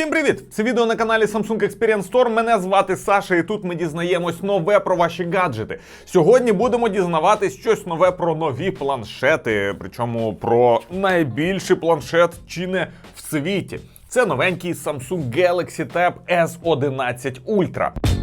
Всім привіт! Це відео на каналі Samsung Experience Store. Мене звати Саша, і тут ми дізнаємось нове про ваші гаджети. Сьогодні будемо дізнаватись щось нове про нові планшети, причому про найбільший планшет чи не в світі. Це новенький Samsung Galaxy Tab S11 Ultra.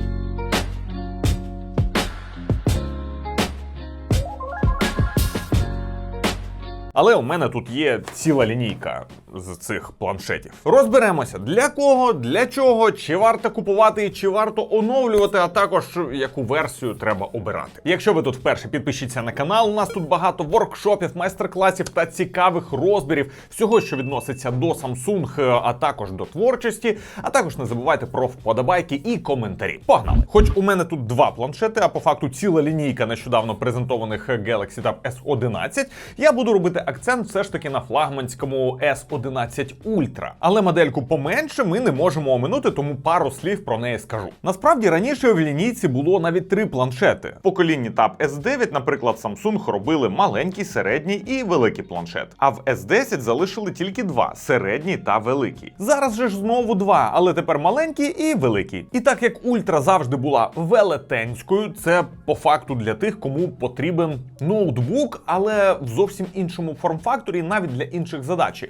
Але у мене тут є ціла лінійка з цих планшетів. Розберемося, для кого, для чого, чи варто купувати чи варто оновлювати, а також яку версію треба обирати. Якщо ви тут вперше підпишіться на канал, у нас тут багато воркшопів, майстер-класів та цікавих розбірів всього, що відноситься до Samsung, а також до творчості. А також не забувайте про вподобайки і коментарі. Погнали! Хоч у мене тут два планшети, а по факту ціла лінійка нещодавно презентованих Galaxy Tab S11, я буду робити акцент все ж таки на флагманському S11 Ultra. Але модельку поменше ми не можемо оминути, тому пару слів про неї скажу. Насправді раніше в лінійці було навіть три планшети. В поколінні Tab S9, наприклад, Samsung робили маленький, середній і великий планшет. А в S10 залишили тільки два середній та великий. Зараз же ж знову два, але тепер маленький і великий. І так як Ультра завжди була велетенською, це по факту для тих, кому потрібен ноутбук, але в зовсім іншому форм-факторі, навіть для інших задач.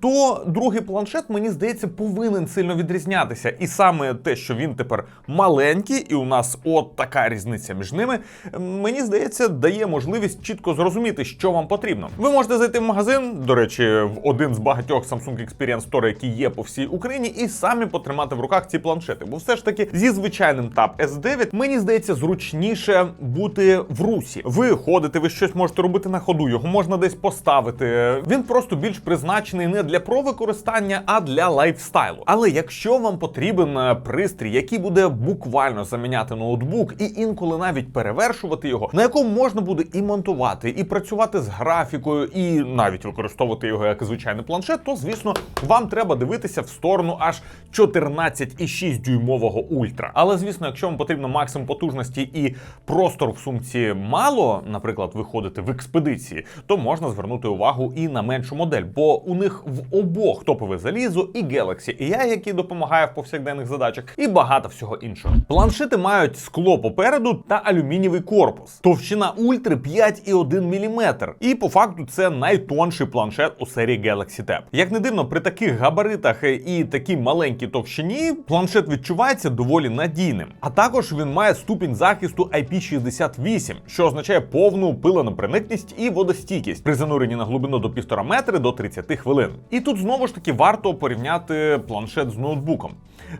То другий планшет, мені здається, повинен сильно відрізнятися. І саме те, що він тепер маленький, і у нас от така різниця між ними, мені здається, дає можливість чітко зрозуміти, що вам потрібно. Ви можете зайти в магазин, до речі, в один з багатьох Samsung Experience Store, які є по всій Україні, і самі потримати в руках ці планшети. Бо все ж таки зі звичайним Tab S9 мені здається зручніше бути в русі. Ви ходите, ви щось можете робити на ходу, його можна десь поставити. Він просто більш призначений не для про використання, а для лайфстайлу. Але якщо вам потрібен е, пристрій, який буде буквально заміняти ноутбук і інколи навіть перевершувати його, на якому можна буде і монтувати, і працювати з графікою, і навіть використовувати його як звичайний планшет, то звісно вам треба дивитися в сторону аж 14,6 дюймового ультра. Але звісно, якщо вам потрібно максимум потужності і простор в сумці мало, наприклад, виходити в експедиції, то можна звернути увагу і на меншу модель, бо у них в обох топове залізо і Galaxy AI, який допомагає в повсякденних задачах, і багато всього іншого. Планшети мають скло попереду та алюмінієвий корпус. Товщина ультри 5,1 мм. І по факту це найтонший планшет у серії Galaxy Tab. Як не дивно, при таких габаритах і такій маленькій товщині планшет відчувається доволі надійним. А також він має ступінь захисту IP68, що означає повну пиленопроникність і водостійкість при зануренні на глибину до 1,5 метри до 30 хвилин. І тут знову ж таки варто порівняти планшет з ноутбуком.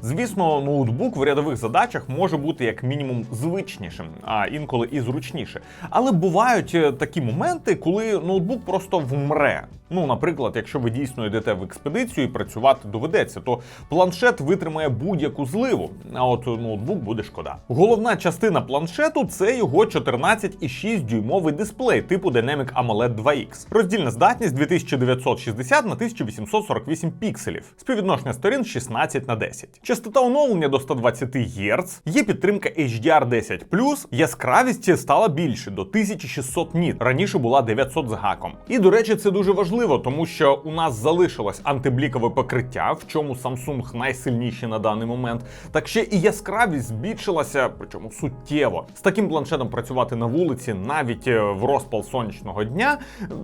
Звісно, ноутбук в рядових задачах може бути як мінімум звичнішим, а інколи і зручніше. Але бувають е, такі моменти, коли ноутбук просто вмре. Ну, наприклад, якщо ви дійсно йдете в експедицію і працювати доведеться, то планшет витримає будь-яку зливу, а от ноутбук буде шкода. Головна частина планшету це його 14,6 дюймовий дисплей типу Dynamic AMOLED 2X. Роздільна здатність 2960 на 1848 пікселів. Співвідношення сторін 16 на 10. Частота оновлення до 120 Гц, є підтримка HDR10+, яскравість стала більше до 1600 ніт. Раніше була 900 з гаком. І до речі, це дуже важливо, тому що у нас залишилось антиблікове покриття, в чому Samsung найсильніші на даний момент. Так ще і яскравість збільшилася, причому суттєво. З таким планшетом працювати на вулиці, навіть е, в розпал сонячного дня,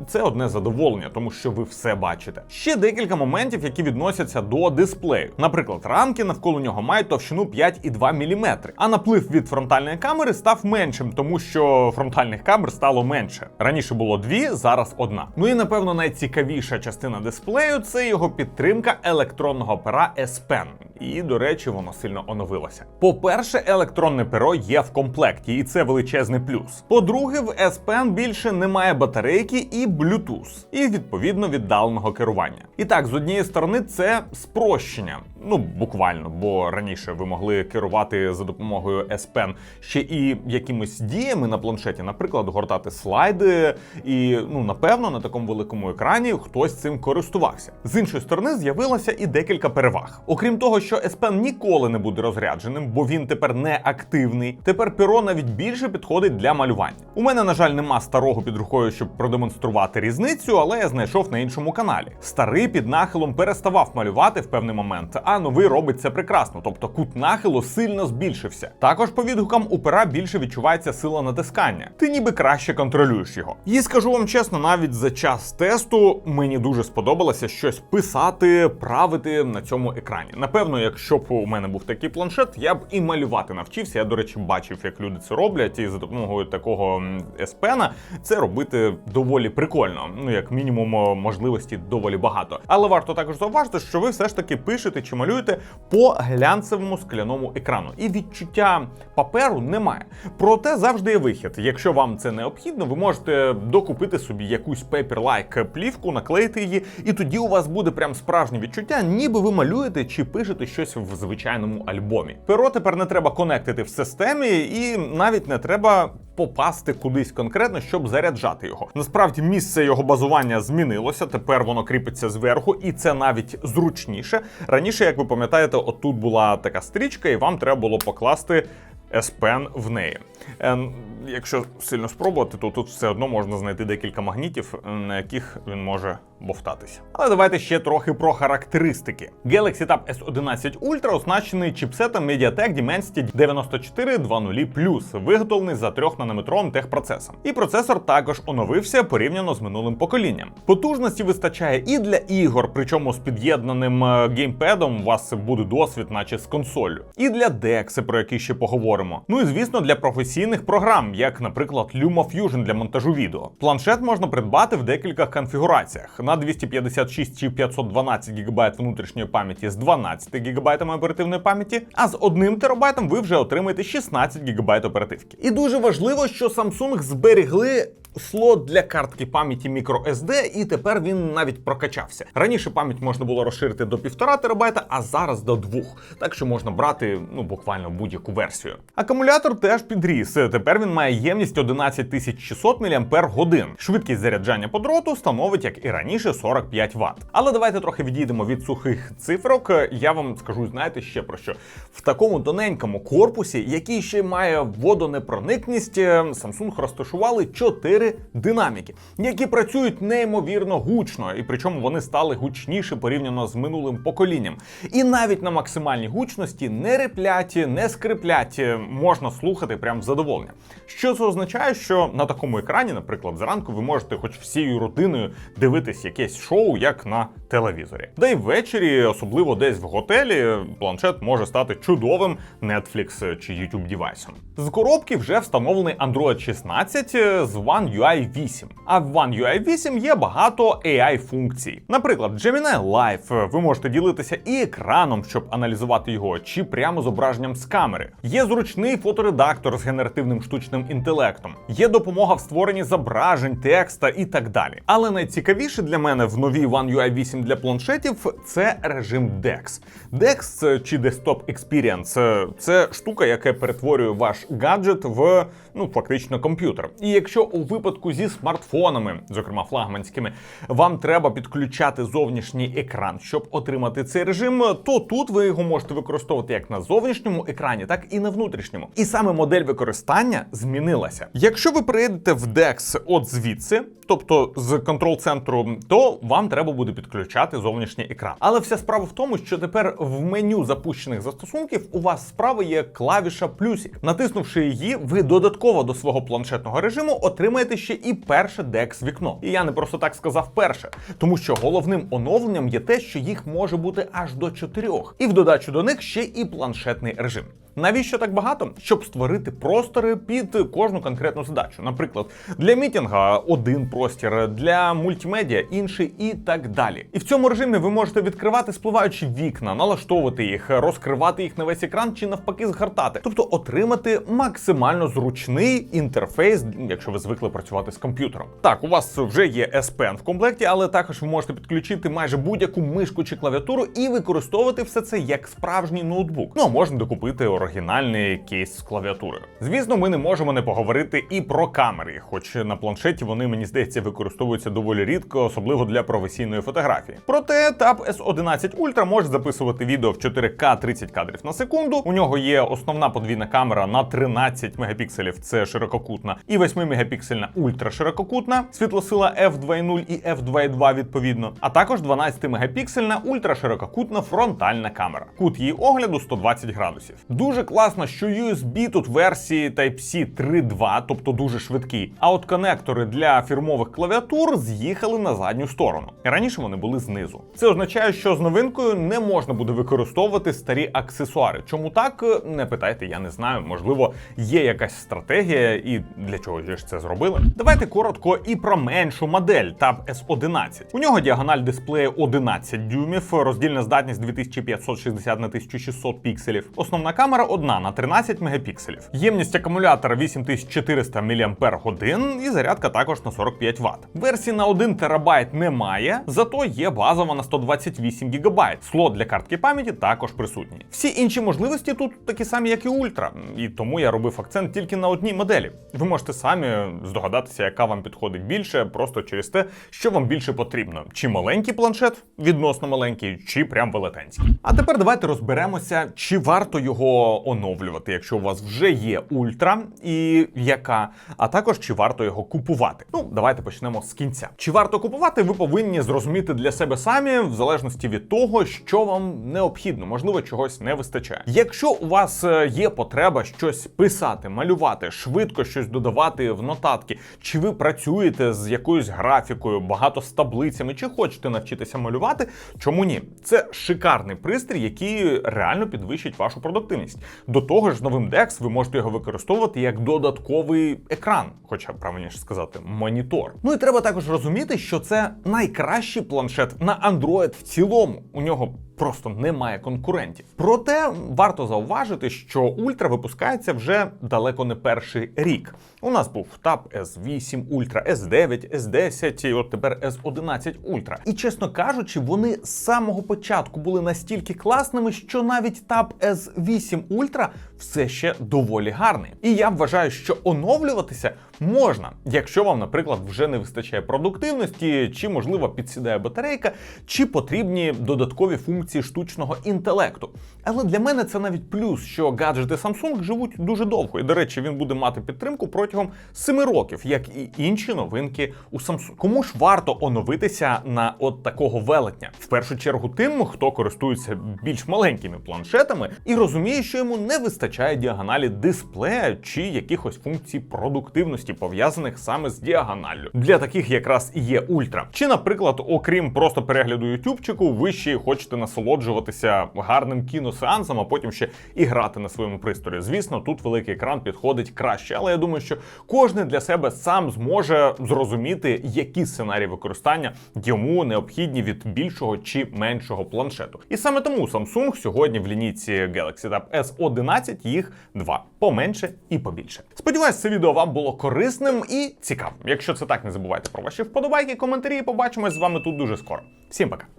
це одне задоволення, тому що ви все бачите. Ще декілька моментів, які відносяться до дисплею. Наприклад, рамки навколо нього мають товщину 5,2 мм, а наплив від фронтальної камери став меншим, тому що фронтальних камер стало менше. Раніше було дві, зараз одна. Ну і напевно найцікавіша частина дисплею це його підтримка електронного пера S Pen. І, до речі, воно сильно оновилося. По-перше, електронне перо є в комплекті, і це величезний плюс. По-друге, в S Pen більше немає батарейки і Bluetooth, і відповідно віддаленого керування. І так, з однієї сторони, це спрощення. Ну, буквально, бо раніше ви могли керувати за допомогою S Pen ще і якимись діями на планшеті, наприклад, гортати слайди, і ну напевно на такому великому екрані хтось цим користувався. З іншої сторони, з'явилося і декілька переваг. Окрім того, що Pen ніколи не буде розрядженим, бо він тепер не активний. Тепер перо навіть більше підходить для малювання. У мене, на жаль, нема старого під рукою, щоб продемонструвати різницю, але я знайшов на іншому каналі. Старий під нахилом переставав малювати в певний момент, а новий робить це прекрасно, тобто кут нахилу сильно збільшився. Також по відгукам у пера більше відчувається сила натискання. Ти ніби краще контролюєш його. І скажу вам чесно, навіть за час тесту мені дуже сподобалося щось писати, правити на цьому екрані. Напевно, якщо б у мене був такий планшет, я б і малювати навчився. Я, до речі, бачив, як люди це роблять, і за допомогою такого S-Pen це робити доволі прикольно. Ну, як мінімум, можливості доволі багато. Але варто також зауважити, що ви все ж таки пишете чи малюєте по глянцевому скляному екрану, і відчуття паперу немає. Проте завжди є вихід. Якщо вам це необхідно, ви можете докупити собі якусь paper-like плівку, наклеїти її, і тоді у вас буде прям справжнє відчуття, ніби ви малюєте чи пишете щось в звичайному альбомі. Перо тепер не треба конектити в системі, і навіть не треба попасти кудись конкретно, щоб заряджати його. Насправді місце його базування змінилося. Тепер воно кріпиться зверху, і це навіть зручніше. Раніше, як ви пам'ятаєте, отут була така стрічка, і вам треба було покласти S-Pen в неї. Е, Якщо сильно спробувати, то тут все одно можна знайти декілька магнітів, на яких він може бовтатися. Але давайте ще трохи про характеристики. Galaxy Tab S11 Ultra оснащений чіпсетом MediaTek Dimensity 9420+, виготовлений за 3-нанометровим техпроцесом. І процесор також оновився порівняно з минулим поколінням. Потужності вистачає і для ігор, причому з під'єднаним е, геймпедом у вас буде досвід, наче з консолью, і для DeX, про який ще поговоримо. Ну і звісно, для професійних програм, як, наприклад, LumaFusion для монтажу відео. Планшет можна придбати в декількох конфігураціях на 256 чи 512 ГБ внутрішньої пам'яті з 12 ГБ оперативної пам'яті, а з 1 терабайтом ви вже отримаєте 16 ГБ оперативки. І дуже важливо, що Samsung зберегли. Слот для картки пам'яті microSD, і тепер він навіть прокачався. Раніше пам'ять можна було розширити до 1,5 терабайта, а зараз до 2. Так що можна брати ну буквально будь-яку версію. Акумулятор теж підріс. Тепер він має ємність 11600 мАч. Швидкість заряджання по дроту становить, як і раніше, 45 Вт. Але давайте трохи відійдемо від сухих цифрок. Я вам скажу, знаєте ще про що в такому тоненькому корпусі, який ще має водонепроникність, Samsung розташували 4 динаміки, які працюють неймовірно гучно, і причому вони стали гучніше порівняно з минулим поколінням. І навіть на максимальній гучності не репляті, не скрипляті, можна слухати прям з задоволенням. Що це означає, що на такому екрані, наприклад, зранку ви можете хоч всією родиною дивитись якесь шоу, як на телевізорі. Да й ввечері, особливо десь в готелі, планшет може стати чудовим Netflix чи YouTube девайсом. З коробки вже встановлений Android 16 з One UI 8. А в One UI 8 є багато AI функцій. Наприклад, Gemini Live. Ви можете ділитися і екраном, щоб аналізувати його, чи прямо зображенням з камери. Є зручний фоторедактор з генеративним штучним інтелектом. Є допомога в створенні зображень, текста і так далі. Але найцікавіше для мене в новій One UI 8 для планшетів це режим DeX. DeX чи Desktop Experience е, це штука, яка перетворює ваш гаджет в ну фактично комп'ютер. І якщо у випадку зі смартфонами, зокрема флагманськими, вам треба підключати зовнішній екран, щоб отримати цей режим, то тут ви його можете використовувати як на зовнішньому екрані, так і на внутрішньому. І саме модель використання змінилася. Якщо ви приїдете в DeX от звідси, тобто з контрол-центру, то вам треба буде підключати зовнішній екран. Але вся справа в тому, що тепер в меню запущених застосунків у вас справа є клавіша плюсик. Натиснувши її, ви додатково до свого планшетного режиму отримаєте ще і перше DeX вікно. І я не просто так сказав перше, тому що головним оновленням є те, що їх може бути аж до чотирьох, і в додачу до них ще і планшетний режим. Навіщо так багато? Щоб створити простори під кожну конкретну задачу. Наприклад, для мітінга один простір, для мультимедіа інший і так далі. І в цьому режимі ви можете відкривати спливаючі вікна, налаштовувати їх, розкривати їх на весь екран чи навпаки згортати, тобто отримати максимально зручний інтерфейс, якщо ви звикли працювати з комп'ютером. Так, у вас вже є S Pen в комплекті, але також ви можете підключити майже будь-яку мишку чи клавіатуру і використовувати все це як справжній ноутбук. Ну а можна докупити оригінальний кейс з клавіатурою. Звісно, ми не можемо не поговорити і про камери, хоч на планшеті вони, мені здається, використовуються доволі рідко, особливо для професійної фотографії. Проте Tab S11 Ultra може записувати відео в 4К 30 кадрів на секунду. У нього є основна подвійна камера на 13 мегапікселів, це ширококутна, і 8 мегапіксельна ультраширококутна, світлосила f2.0 і f2.2 відповідно, а також 12 мегапіксельна ультраширококутна фронтальна камера. Кут її огляду 120 градусів. Дуже класно, що USB тут версії Type-C 3.2, тобто дуже швидкий. А от конектори для фірмових клавіатур з'їхали на задню сторону. Раніше вони були знизу. Це означає, що з новинкою не можна буде використовувати старі аксесуари. Чому так? Не питайте, я не знаю. Можливо, є якась стратегія, і для чого ж це зробили. Давайте коротко і про меншу модель Tab S11. У нього діагональ дисплею 11 дюймів, роздільна здатність 2560 на 1600 пікселів. Основна камера одна на 13 мегапікселів. Ємність акумулятора 8400 мАч і зарядка також на 45 Вт. Версії на 1 терабайт немає, зато є базова на 128 ГБ. Слот для картки пам'яті також присутній. Всі інші можливості тут такі самі, як і Ультра, і тому я робив акцент тільки на одній моделі. Ви можете самі здогадатися, яка вам підходить більше, просто через те, що вам більше потрібно: чи маленький планшет, відносно маленький, чи прям велетенський. А тепер давайте розберемося, чи варто його оновлювати, якщо у вас вже є ультра, і яка, а також чи варто його купувати. Ну, давайте почнемо з кінця. Чи варто купувати, ви повинні зрозуміти для себе самі, в залежності від того, що вам необхідно, можливо, чогось не вистачає. Якщо у вас е, є потреба щось писати, малювати, швидко щось додавати в нотатки, чи ви працюєте з якоюсь графікою, багато з таблицями, чи хочете навчитися малювати, чому ні? Це шикарний пристрій, який реально підвищить вашу продуктивність. До того ж, новим DeX ви можете його використовувати як додатковий екран, хоча правильніше сказати, монітор. Ну і треба також розуміти, що це найкращий планшет на Android в цілому. У нього просто немає конкурентів. Проте варто зауважити, що Ультра випускається вже далеко не перший рік. У нас був Tab S8 Ultra, S9, S10 і от тепер S11 Ultra. І чесно кажучи, вони з самого початку були настільки класними, що навіть Tab S8 Ultra все ще доволі гарний. І я вважаю, що оновлюватися можна, якщо вам, наприклад, вже не вистачає продуктивності, чи можливо підсідає батарейка, чи потрібні додаткові функції штучного інтелекту. Але для мене це навіть плюс, що гаджети Samsung живуть дуже довго. І до речі, він буде мати підтримку протягом 7 років, як і інші новинки у Samsung. Кому ж варто оновитися на от такого велетня? В першу чергу тим, хто користується більш маленькими планшетами і розуміє, що йому не вистачає діагоналі дисплея чи якихось функцій продуктивності, пов'язаних саме з діагоналлю. Для таких якраз і є ультра. Чи, наприклад, окрім просто перегляду ютубчику, ви ще хочете насолоджуватися гарним кіносеансом, а потім ще і грати на своєму пристрої. Звісно, тут великий екран підходить краще, але я думаю, що кожен для себе сам зможе зрозуміти, які сценарії використання йому необхідні від більшого чи меншого планшету. І саме тому Samsung сьогодні в лінійці Galaxy Tab S11 їх два поменше і побільше. Сподіваюсь, це відео вам було корисним і цікавим. Якщо це так, не забувайте про ваші вподобайки, коментарі. Побачимось з вами тут дуже скоро. Всім пока.